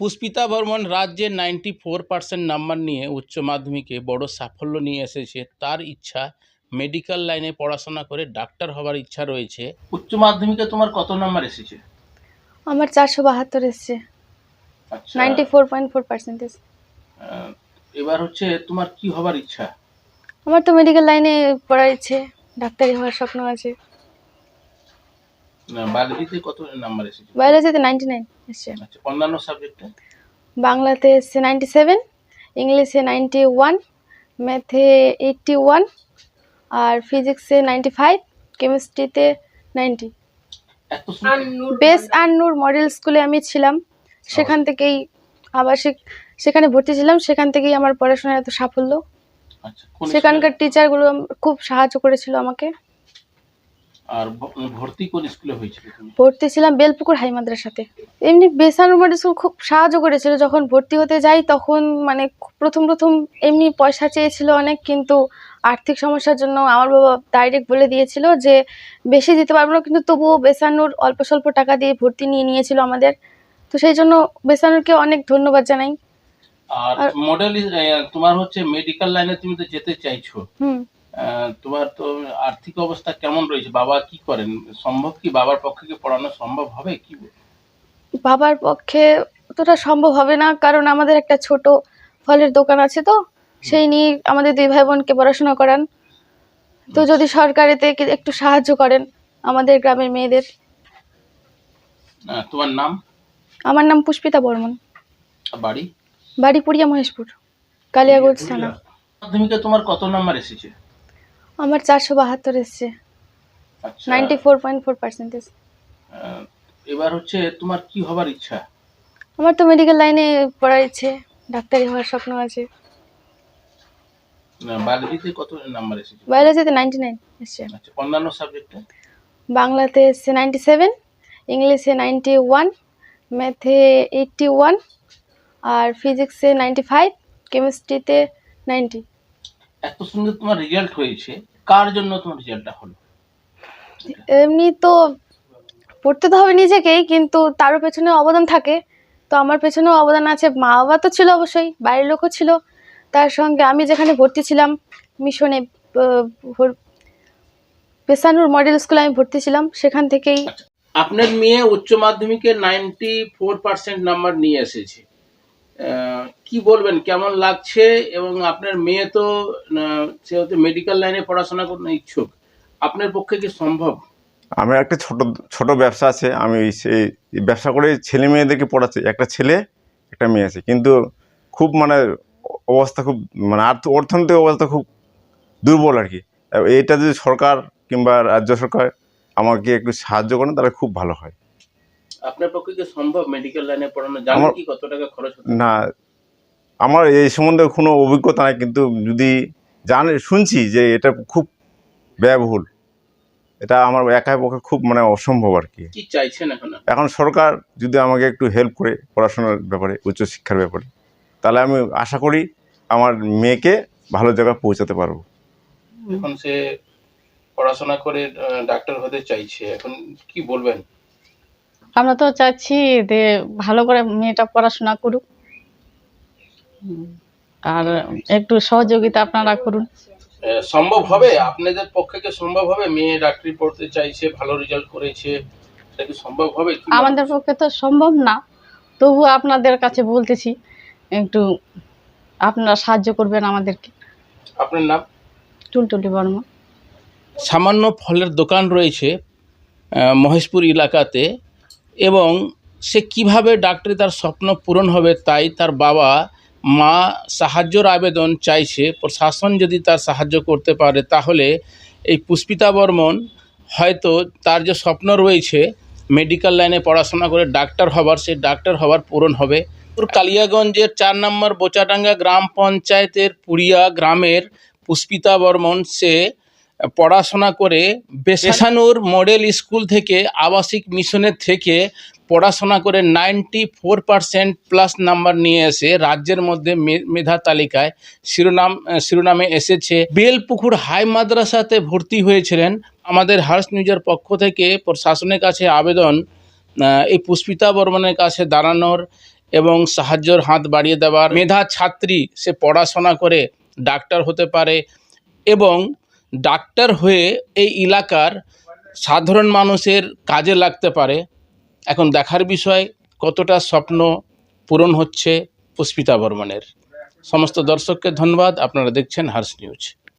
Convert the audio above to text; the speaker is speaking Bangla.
পুষ্পিতা বর্মন রাজ্যে নাইনটি ফোর পার্সেন্ট নাম্বার নিয়ে উচ্চ মাধ্যমিকে বড় সাফল্য নিয়ে এসেছে। তার ইচ্ছা মেডিকেল লাইনে পড়াশোনা করে ডাক্তার হবার ইচ্ছা রয়েছে। উচ্চ মাধ্যমিকে তোমার কত নাম্বার এসেছে? আমার চারশো বাহাত্তর এসছে। Ninety four point four percentage এবার হচ্ছে তোমার কি হবার ইচ্ছা? আমার তো মেডিকেল লাইনে পড়ার ইচ্ছে ডাক্তারি হওয়ার স্বপ্ন আছে। বায়োলজিতে কত নাম্বার এসেছে? বায়োলজিতে নাইনটি নাইন এসছে। আচ্ছা অন্যান্য সাবজেক্টে বাংলাতে এসছে নাইনটি সেভেন ইংলিশে নাইনটি ওয়ান ম্যাথে এইটটি ওয়ান আর ফিজিক্সে নাইনটি ফাইভ কেমিস্ট্রিতে নাইনটি এত সুন্দর বেস আর নূর মডেল স্কুলে আমি ছিলাম। সেখান থেকেই আবাসিক সেখানে ভর্তি ছিলাম সেখান থেকেই আমার পড়াশোনার এত সাফল্য। আচ্ছা সেখানকার টিচারগুলো খুব সাহায্য করেছিল আমাকে? আর ভর্তি কোন স্কুলে হয়েছিল ভর্তি ছিলাম বেলপুকুর হাই মাদ্রাসাতে এমনি বেসানুর মডেল স্কুল খুব সাহায্য করেছিল যখন ভর্তি হতে যাই তখন মানে প্রথম প্রথম এমনি পয়সা চেয়েছিল অনেক কিন্তু আর্থিক সমস্যার জন্য আমার বাবা ডাইরেক্ট বলে দিয়েছিল যে বেশি দিতে পারব না কিন্তু তবুও বেসানুর অল্প স্বল্প টাকা দিয়ে ভর্তি নিয়ে নিয়েছিল আমাদের। তো সেই জন্য বেসানুরকে অনেক ধন্যবাদ জানাই। আর মডেল তোমার হচ্ছে মেডিকেল লাইনে তুমি তো যেতে চাইছো। তোমার তো আর্থিক অবস্থা কেমন রয়েছে? বাবা কি করেন? সম্ভব কি বাবার পক্ষে কি পড়ানো সম্ভব হবে? কি বাবার পক্ষে অতটা সম্ভব হবে না কারণ আমাদের একটা ছোট ফলের দোকান আছে তো সেই নিয়ে আমাদের দুই ভাই বোনকে পড়াশোনা করান। তো যদি সরকার এতে একটু সাহায্য করেন আমাদের গ্রামের মেয়েদের। তোমার নাম? আমার নাম পুষ্পিতা বর্মন। বাড়ি? বাড়ি পুরিয়া মহেশপুর কালিয়াগঞ্জ থানা। মাধ্যমিকে তোমার কত নাম্বার এসেছে? আমার চারশো বাহাত্তর এসছে। Ninety four point four percentage এবার হচ্ছে তোমার কি হবার ইচ্ছা? আমার তো মেডিকেল লাইনে পড়ার ইচ্ছে ডাক্তারি হওয়ার স্বপ্ন আছে। বায়োলজিতে কত নাম্বার এসেছে? বায়োলজিতে নাইনটি নাইন এসছে। আচ্ছা অন্যান্য সাবজেক্টে বাংলাতে এসছে নাইনটি সেভেন ইংলিশে নাইনটি ওয়ান ম্যাথে এইটটি ওয়ান আর ফিজিক্সে নাইনটি ফাইভ কেমিস্ট্রিতে নাইনটি এত সুন্দর তোমার রেজাল্ট হয়েছে। কার জন্য তোমার রেজাল্টটা হলো? এমনি তো পড়তে তো হবে নিজেকেই কিন্তু তারও পেছনে অবদান থাকে। তো আমার পেছনেও অবদান আছে। মা বাবা তো ছিল অবশ্যই বাইরের লোকও ছিল। তার সঙ্গে আমি যেখানে ভর্তি ছিলাম মিশনে পেসানুর মডেল স্কুলে আমি ভর্তি ছিলাম। সেখান থেকেই আপনার মেয়ে উচ্চ মাধ্যমিকে নাইনটি ফোর পার্সেন্ট নাম্বার নিয়ে এসেছে। কি বলবেন? কেমন লাগছে? এবং আপনার মেয়ে তো সে হচ্ছে মেডিকেল লাইনে পড়াশোনা করতে ইচ্ছুক। আপনার পক্ষে কি সম্ভব? আমার একটা ছোট ছোট ব্যবসা আছে। আমি সেই ব্যবসা করে ছেলে মেয়েদেরকে পড়াচ্ছি। একটা ছেলে, একটা মেয়ে আছে। কিন্তু খুব মানে অবস্থা খুব মানে আর্থ, অর্থনৈতিক অবস্থা খুব দুর্বল আর কি। এটা যদি সরকার কিংবা রাজ্য সরকার আমাকে একটু সাহায্য করেন, তাহলে খুব ভালো হয়। আপনার পক্ষে কি সম্ভব মেডিকেল লাইনে পড়ানো? জানেন আমার- কি কত টাকা খরচ হতে না আমার এই সম্বন্ধে কোনো অভিজ্ঞতা নাই কিন্তু যদি জানে শুনছি যে এটা খুব ব্যয়বহুল। এটা আমার একাই পক্ষে খুব মানে অসম্ভব আর কি। কি চাইছেন এখন এখন সরকার যদি আমাকে একটু হেল্প করে পড়াশোনার ব্যাপারে উচ্চশিক্ষার ব্যাপারে তাহলে আমি আশা করি আমার মেয়েকে ভালো জায়গায় পৌঁছাতে পারব। এখন সে পড়াশোনা করে ডাক্তার হতে চাইছে এখন কি বলবেন? আমরা তো চাচ্ছি যে ভালো করে মেয়েটা পড়াশোনা করুক। আর একটু সহযোগিতা আপনারা করুন। সম্ভব হবে? আপনাদের পক্ষে কি সম্ভব হবে? মেয়ে ডাক্তারি পড়তে চাইছে ভালো রেজাল্ট করেছে সেটা কি সম্ভব হবে? আমাদের পক্ষে তো সম্ভব না। তবু আপনাদের কাছে বলতেছি একটু আপনারা সাহায্য করবেন আমাদেরকে। আপনার নাম? টুলটুলি বর্মা। সামান্য ফলের দোকান রয়েছে মহেশপুর এলাকাতে। এবং সে কীভাবে ডাক্তারি তার স্বপ্ন পূরণ হবে তাই তার বাবা মা সাহায্যর আবেদন চাইছে। প্রশাসন যদি তার সাহায্য করতে পারে তাহলে এই পুষ্পিতা বর্মন হয়তো তার যে স্বপ্ন রয়েছে মেডিকেল লাইনে পড়াশোনা করে ডাক্তার হবার, সে ডাক্তার হবার পূরণ হবে। কালিয়াগঞ্জের চার নম্বর বোচাডাঙ্গা গ্রাম পঞ্চায়েতের পুরিয়া গ্রামের পুষ্পিতা বর্মন, সে পড়াশোনা করে বেসানুর মডেল স্কুল থেকে আবাসিক মিশনের থেকে পড়াশোনা করে ninety four percent plus number নিয়ে এসে রাজ্যের মধ্যে মেধা তালিকায় শিরোনাম শিরোনামে এসেছে। বেলপুকুর হাই মাদ্রাসাতে ভর্তি হয়েছিলেন আমাদের হার্স নিউজের পক্ষ থেকে প্রশাসনের কাছে আবেদন এই পুষ্পিতা বর্মনের কাছে দাঁড়ানোর এবং সাহায্যর হাত বাড়িয়ে দেওয়ার। মেধা ছাত্রী সে পড়াশোনা করে ডাক্তার হতে পারে এবং ডাক্তার হয়ে এই এলাকার সাধারণ মানুষের কাজে লাগতে পারে। এখন দেখার বিষয়, কতটা স্বপ্ন পূরণ হচ্ছে পুষ্পিতা বর্মনের। সমস্ত দর্শককে ধন্যবাদ। আপনারা দেখছেন হার্স নিউজ।